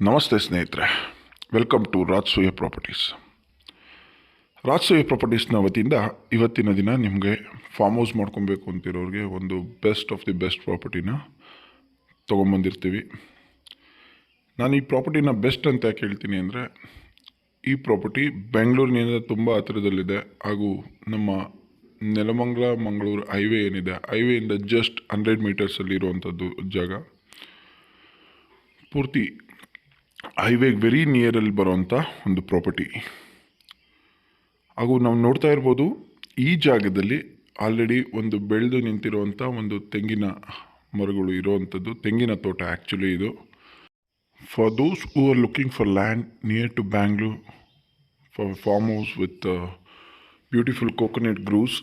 ನಮಸ್ತೆ ಸ್ನೇಹಿತರೆ. Welcome to Rajasuya properties Rajasuya ಪ್ರಾಪರ್ಟೀಸ್ನ ವತಿಯಿಂದ ಇವತ್ತಿನ ದಿನ ನಿಮಗೆ ಫಾರ್ಮ್ ಹೌಸ್ ಮಾಡ್ಕೊಬೇಕು ಅಂತಿರೋರಿಗೆ ಒಂದು ಬೆಸ್ಟ್ ಆಫ್ ದಿ ಬೆಸ್ಟ್ ಪ್ರಾಪರ್ಟಿನ ತೊಗೊಂಬಂದಿರ್ತೀವಿ. ನಾನು ಈ ಪ್ರಾಪರ್ಟಿನ ಬೆಸ್ಟ್ ಅಂತ ಯಾಕೆ ಹೇಳ್ತೀನಿ ಅಂದರೆ, ಈ ಪ್ರಾಪರ್ಟಿ ಬೆಂಗಳೂರಿನಿಂದ ತುಂಬ ಹತ್ತಿರದಲ್ಲಿದೆ. ಹಾಗೂ ನಮ್ಮ ನೆಲಮಂಗಲ, ಮಂಗಳೂರು ಹೈವೇ ಏನಿದೆ ಹೈವೇಯಿಂದ ಜಸ್ಟ್ ಹಂಡ್ರೆಡ್ ಮೀಟರ್ಸಲ್ಲಿ ಇರುವಂಥದ್ದು ಜಾಗ. ಪೂರ್ತಿ ಹೈವೇಗೆ ವೆರಿ ನಿಯರಲ್ಲಿ ಬರೋವಂಥ ಒಂದು ಪ್ರಾಪರ್ಟಿ ಹಾಗೂ ನಾವು ನೋಡ್ತಾ ಇರ್ಬೋದು, ಈ ಜಾಗದಲ್ಲಿ ಆಲ್ರೆಡಿ ಒಂದು ಬೆಳೆದು ನಿಂತಿರುವಂಥ ಒಂದು ತೆಂಗಿನ ಮರಗಳು ಇರುವಂಥದ್ದು ತೆಂಗಿನ ತೋಟ ಆ್ಯಕ್ಚುಲಿ ಇದು. For those who are looking for land near to Bangalore for farm house with beautiful coconut groves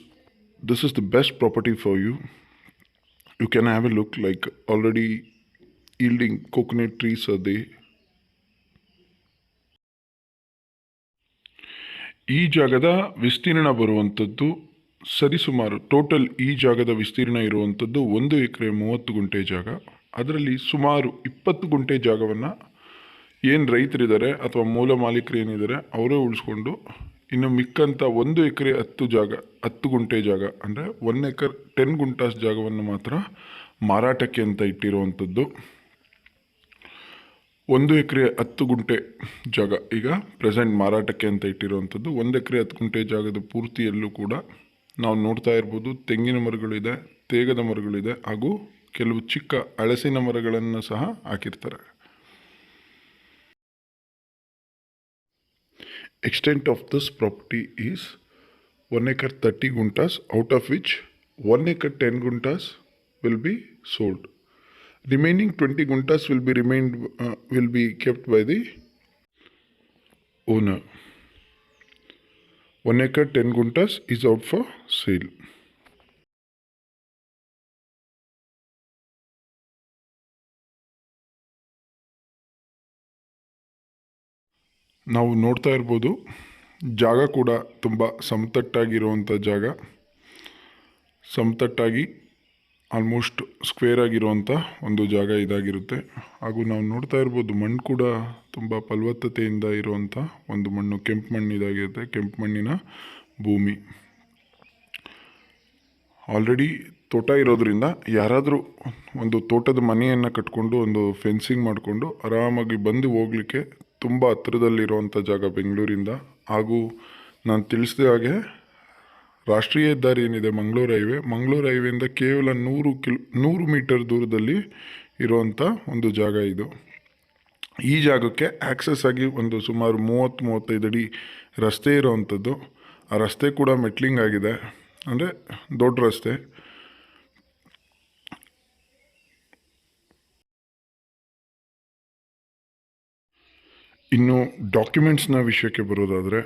this is the best property for you you can have a look like already yielding coconut trees are ಈ ಜಾಗದ ವಿಸ್ತೀರ್ಣ ಬರುವಂಥದ್ದು ಸರಿಸುಮಾರು total ಈ ಜಾಗದ ವಿಸ್ತೀರ್ಣ ಇರುವಂಥದ್ದು ಒಂದು ಎಕರೆ ಮೂವತ್ತು ಗುಂಟೆ ಜಾಗ. ಅದರಲ್ಲಿ ಸುಮಾರು ಇಪ್ಪತ್ತು ಗುಂಟೆ ಜಾಗವನ್ನು ಏನು ರೈತರಿದ್ದಾರೆ ಅಥವಾ ಮೂಲ ಮಾಲೀಕರು ಏನಿದ್ದಾರೆ ಅವರೇ ಉಳಿಸ್ಕೊಂಡು ಇನ್ನು ಮಿಕ್ಕಂಥ ಒಂದು ಎಕರೆ ಹತ್ತು ಜಾಗ, ಹತ್ತು ಗುಂಟೆ ಜಾಗ ಅಂದರೆ ಒನ್ ಎಕರ್ ಟೆನ್ ಗುಂಟಾಸ್ ಜಾಗವನ್ನು ಮಾತ್ರ ಮಾರಾಟಕ್ಕೆ ಅಂತ ಇಟ್ಟಿರುವಂಥದ್ದು ಒಂದು ಎಕರೆ ಹತ್ತು ಗುಂಟೆ ಜಾಗ. ಈಗ ಪ್ರೆಸೆಂಟ್ ಮಾರಾಟಕ್ಕೆ ಅಂತ ಇಟ್ಟಿರುವಂಥದ್ದು ಒಂದು ಎಕರೆ ಹತ್ತು ಗುಂಟೆ ಜಾಗದ ಪೂರ್ತಿಯಲ್ಲೂ ಕೂಡ ನಾವು ನೋಡ್ತಾ ಇರ್ಬೋದು ತೆಂಗಿನ ಮರಗಳಿದೆ, ತೇಗದ ಮರಗಳಿದೆ ಹಾಗೂ ಕೆಲವು ಚಿಕ್ಕ ಹಳಸಿನ ಮರಗಳನ್ನು ಸಹ ಹಾಕಿರ್ತಾರೆ. Extent of this property is 1 acre 30 guntas, out of which 1 acre 10 guntas will be sold. Remaining twenty guntas will be remained will be kept by the owner one acre ten guntas is out for sale ನಾವು ನೋಡ್ತಾ ಇರ್ಬೋದು, ಜಾಗ ಕೂಡ ತುಂಬ ಸಮತಟ್ಟಾಗಿರುವಂಥ ಜಾಗ. ಸಮತಟ್ಟಾಗಿ almost square ಆಗಿರುವಂಥ ಒಂದು ಜಾಗ ಇದಾಗಿರುತ್ತೆ. ಹಾಗೂ ನಾವು ನೋಡ್ತಾ ಇರ್ಬೋದು ಮಣ್ಣು ಕೂಡ ತುಂಬ ಫಲವತ್ತತೆಯಿಂದ ಇರುವಂಥ ಒಂದು ಮಣ್ಣು, ಕೆಂಪು ಮಣ್ಣು ಇದಾಗಿರುತ್ತೆ, ಕೆಂಪು ಮಣ್ಣಿನ ಭೂಮಿ. ಆಲ್ರೆಡಿ ತೋಟ ಇರೋದರಿಂದ ಯಾರಾದರೂ ಒಂದು ತೋಟದ ಮನೆಯನ್ನು ಕಟ್ಕೊಂಡು ಒಂದು ಫೆನ್ಸಿಂಗ್ ಮಾಡಿಕೊಂಡು ಆರಾಮಾಗಿ ಬಂದು ಹೋಗಲಿಕ್ಕೆ ತುಂಬ ಹತ್ತಿರದಲ್ಲಿರುವಂಥ ಜಾಗ ಬೆಂಗಳೂರಿಂದ. ಹಾಗೂ ನಾನು ತಿಳಿಸಿದ ಹಾಗೆ ರಾಷ್ಟ್ರೀಯ ಹೆದ್ದಾರಿ ಏನಿದೆ ಮಂಗಳೂರು ಹೈವೇ, ಮಂಗಳೂರು ಹೈವೇಯಿಂದ ಕೇವಲ ನೂರು ಕಿಲೋ, ನೂರು ಮೀಟರ್ ದೂರದಲ್ಲಿ ಇರುವಂಥ ಒಂದು ಜಾಗ ಇದು. ಈ ಜಾಗಕ್ಕೆ ಆ್ಯಕ್ಸಸ್ ಆಗಿ ಒಂದು ಸುಮಾರು ಮೂವತ್ತು, ಮೂವತ್ತೈದು ಅಡಿ ರಸ್ತೆ ಇರೋವಂಥದ್ದು ಆ ರಸ್ತೆ ಕೂಡ ಮೆಟ್ಲಿಂಗ್ ಆಗಿದೆ. ಅಂದರೆ ದೊಡ್ಡ ರಸ್ತೆ. ಇನ್ನು ಡಾಕ್ಯುಮೆಂಟ್ಸ್ನ ವಿಷಯಕ್ಕೆ ಬರೋದಾದರೆ,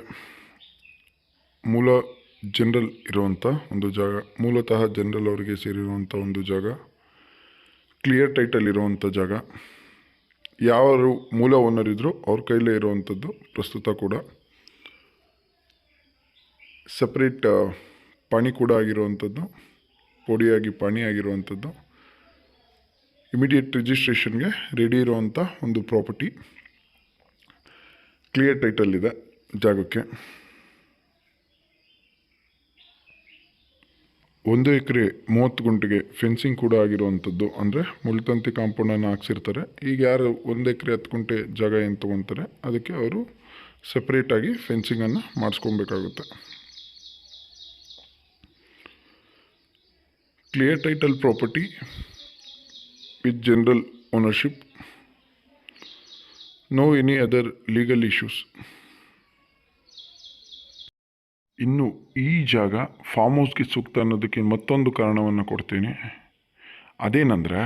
ಮೂಲ ಜನರಲ್ ಇರುವಂಥ ಒಂದು ಜಾಗ, ಮೂಲತಃ ಜನರಲ್ ಅವರಿಗೆ ಸೇರಿರುವಂಥ ಒಂದು ಜಾಗ ಕ್ಲಿಯರ್ ಟೈಟಲ್ ಇರುವಂಥ ಜಾಗ. ಯಾರು ಮೂಲ ಓನರ್ ಇದ್ದರೂ ಅವ್ರ ಕೈಲೇ ಇರುವಂಥದ್ದು ಪ್ರಸ್ತುತ ಕೂಡ. ಸಪ್ರೇಟ್ ಪಾಣಿ ಕೂಡ ಆಗಿರುವಂಥದ್ದು ಪೊಡಿಯಾಗಿ ಪಾಣಿ ಆಗಿರುವಂಥದ್ದು ಇಮಿಡಿಯೇಟ್ ರಿಜಿಸ್ಟ್ರೇಷನ್ಗೆ ರೆಡಿ ಇರುವಂಥ ಒಂದು ಪ್ರಾಪರ್ಟಿ ಕ್ಲಿಯರ್ ಟೈಟಲ್ ಇದೆ ಜಾಗಕ್ಕೆ. ಒಂದು ಎಕರೆ ಮೂವತ್ತು ಗುಂಟೆಗೆ ಫೆನ್ಸಿಂಗ್ ಕೂಡ ಆಗಿರುವಂಥದ್ದು. ಅಂದರೆ ಮುಳ್ತಂತಿ ಕಾಂಪೌಂಡನ್ನು ಹಾಕ್ಸಿರ್ತಾರೆ. ಈಗ ಯಾರು ಒಂದು ಎಕರೆ ಹತ್ತು ಗುಂಟೆ ಜಾಗ ಏನು ತೊಗೊತಾರೆ, ಅದಕ್ಕೆ ಅವರು ಸಪ್ರೇಟಾಗಿ ಫೆನ್ಸಿಂಗನ್ನು ಮಾಡಿಸ್ಕೊಬೇಕಾಗುತ್ತೆ. Clear title property with general ownership no any other legal issues ಇನ್ನು ಈ ಜಾಗ ಫಾರ್ಮ್ ಹೌಸ್ಗೆ ಸೂಕ್ತ ಅನ್ನೋದಕ್ಕೆ ಮತ್ತೊಂದು ಕಾರಣವನ್ನು ಕೊಡ್ತೀನಿ. ಅದೇನೆಂದರೆ,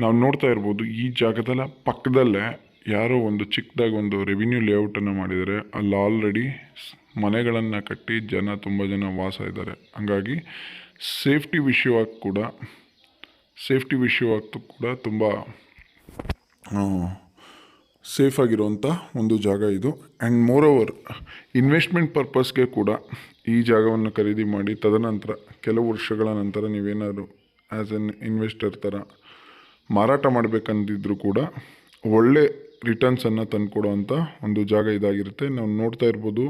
ನಾವು ನೋಡ್ತಾ ಇರ್ಬೋದು, ಈ ಜಾಗದಲ್ಲ ಪಕ್ಕದಲ್ಲೇ ಯಾರೋ ಒಂದು ಚಿಕ್ಕದಾಗಿ ಒಂದು ರೆವಿನ್ಯೂ ಲೇಔಟನ್ನು ಮಾಡಿದ್ದಾರೆ ಅಲ್ಲಿ ಆಲ್ರೆಡಿ ಮನೆಗಳನ್ನು ಕಟ್ಟಿ ಜನ ತುಂಬ ಜನ ವಾಸ ಇದ್ದಾರೆ ಹಂಗಾಗಿ ಸೇಫ್ಟಿ ವಿಷಯವಾಗಿ ಕೂಡ ಸೇಫ್ಟಿ ವಿಷಯವಾಗಿ ಕೂಡ ತುಂಬ ಸೇಫ್ ಆಗಿರುವಂಥ ಒಂದು ಜಾಗ ಇದು. ಆ್ಯಂಡ್ ಮೋರ್ ಓವರ್ ಇನ್ವೆಸ್ಟ್ಮೆಂಟ್ ಪರ್ಪಸ್ಗೆ ಕೂಡ ಈ ಜಾಗವನ್ನು ಖರೀದಿ ಮಾಡಿ ತದನಂತರ ಕೆಲವು ವರ್ಷಗಳ ನಂತರ ನೀವೇನಾದರೂ ಆ್ಯಸ್ ಎನ್ ಇನ್ವೆಸ್ಟರ್ ಥರ ಮಾರಾಟ ಮಾಡಬೇಕಂದಿದ್ರು ಕೂಡ ಒಳ್ಳೆ ರಿಟರ್ನ್ಸನ್ನು ತಂದುಕೊಡುವಂಥ ಒಂದು ಜಾಗ ಇದಾಗಿರುತ್ತೆ. ನಾವು ನೋಡ್ತಾ ಇರ್ಬೋದು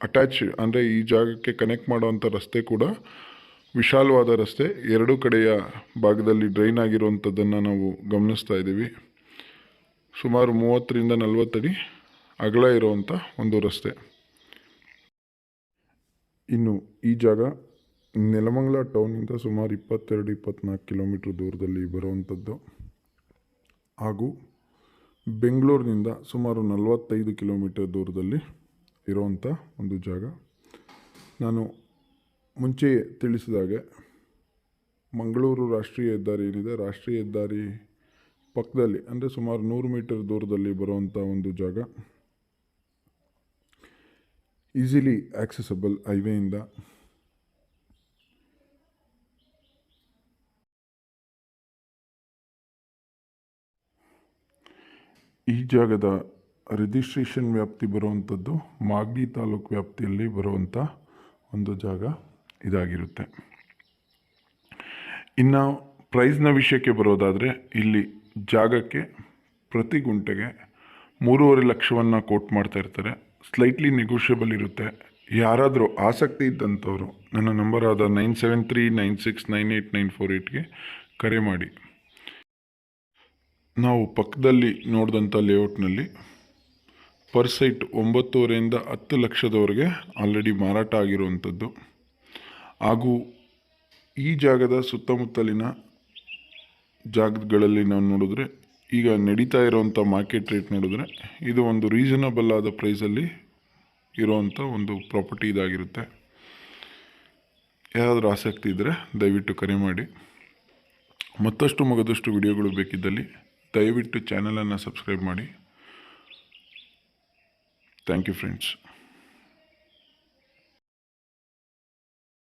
ಅಟ್ಯಾಚ್ ಅಂದರೆ ಈ ಜಾಗಕ್ಕೆ ಕನೆಕ್ಟ್ ಮಾಡುವಂಥ ರಸ್ತೆ ಕೂಡ ವಿಶಾಲವಾದ ರಸ್ತೆ. ಎರಡೂ ಕಡೆಯ ಭಾಗದಲ್ಲಿ ಡ್ರೈನ್ ಆಗಿರುವಂಥದ್ದನ್ನು ನಾವು ಗಮನಿಸ್ತಾ ಇದ್ದೀವಿ. ಸುಮಾರು ಮೂವತ್ತರಿಂದ ನಲವತ್ತಡಿ ಅಗಲ ಇರುವಂಥ ಒಂದು ರಸ್ತೆ. ಇನ್ನು ಈ ಜಾಗ ನೆಲಮಂಗಲ ಟೌನಿಂದ ಸುಮಾರು ಇಪ್ಪತ್ತೆರಡು ಇಪ್ಪತ್ತ್ನಾಲ್ಕು ಕಿಲೋಮೀಟ್ರ್ ದೂರದಲ್ಲಿ ಬರುವಂಥದ್ದು ಹಾಗೂ ಬೆಂಗಳೂರಿನಿಂದ ಸುಮಾರು ನಲವತ್ತೈದು ಕಿಲೋಮೀಟರ್ ದೂರದಲ್ಲಿ ಇರುವಂಥ ಒಂದು ಜಾಗ. ನಾನು ಮುಂಚೆ ತಿಳಿಸಿದಾಗೆ ಮಂಗಳೂರು ರಾಷ್ಟ್ರೀಯ ಹೆದ್ದಾರಿ ಏನಿದೆ, ರಾಷ್ಟ್ರೀಯ ಹೆದ್ದಾರಿ ಪಕ್ಕದಲ್ಲಿ, ಅಂದರೆ ಸುಮಾರು ನೂರು ಮೀಟರ್ ದೂರದಲ್ಲಿ ಬರುವಂಥ ಒಂದು ಜಾಗ. ಈಸಿಲಿ ಆಕ್ಸೆಸಬಲ್ ಹೈವೇಯಿಂದ. ಈ ಜಾಗದ ರಿಜಿಸ್ಟ್ರೇಷನ್ ವ್ಯಾಪ್ತಿ ಬರುವಂಥದ್ದು ಮಾಗಡಿ ತಾಲೂಕು ವ್ಯಾಪ್ತಿಯಲ್ಲಿ ಬರುವಂಥ ಒಂದು ಜಾಗ ಇದಾಗಿರುತ್ತೆ. ಇನ್ನು ಪ್ರೈಸ್ನ ವಿಷಯಕ್ಕೆ ಬರೋದಾದರೆ ಇಲ್ಲಿ ಜಾಗಕ್ಕೆ, ಪ್ರತಿ ಗುಂಟೆಗೆ ಮೂರುವರೆ ಲಕ್ಷವನ್ನು ಕೋಟ್ ಮಾಡ್ತಾ ಇರ್ತಾರೆ. ಸ್ಲೈಟ್ಲಿ ನೆಗೋಷಿಯಬಲ್ ಇರುತ್ತೆ. ಯಾರಾದರೂ ಆಸಕ್ತಿ ಇದ್ದಂಥವ್ರು, ನನ್ನ ನಂಬರ್ ಆದ nine seven three nine six nine eight nine four ಏಯ್ಟ್ಗೆ ಕರೆ ಮಾಡಿ. ನಾವು ಪಕ್ಕದಲ್ಲಿ ನೋಡಿದಂಥ ಲೇಔಟ್ನಲ್ಲಿ ಪರ್ ಸೈಟ್ ಒಂಬತ್ತುವರೆಯಿಂದ ಹತ್ತು ಲಕ್ಷದವರೆಗೆ ಆಲ್ರೆಡಿ ಮಾರಾಟ ಆಗಿರುವಂಥದ್ದು. ಹಾಗೂ ಈ ಜಾಗದ ಸುತ್ತಮುತ್ತಲಿನ ಜಾಗಗಳಲ್ಲಿ ನಾವು ನೋಡಿದ್ರೆ ಈಗ ನಡೀತಾ ಇರೋವಂಥ ಮಾರ್ಕೆಟ್ ರೇಟ್ ನೋಡಿದ್ರೆ ಇದು ಒಂದು ರೀಸನಬಲ್ ಆದ ಪ್ರೈಸಲ್ಲಿ ಇರೋವಂಥ ಒಂದು ಪ್ರಾಪರ್ಟಿ ಇದಾಗಿರುತ್ತೆ. ಯಾರಾದರೂ ಆಸಕ್ತಿ ಇದ್ದರೆ ದಯವಿಟ್ಟು ಕರೆ ಮಾಡಿ. ಮತ್ತಷ್ಟು ಮಗದಷ್ಟು ವಿಡಿಯೋಗಳು ಬೇಕಿದ್ದಲ್ಲಿ ದಯವಿಟ್ಟು ಚಾನಲನ್ನು ಸಬ್ಸ್ಕ್ರೈಬ್ ಮಾಡಿ. Thank you friends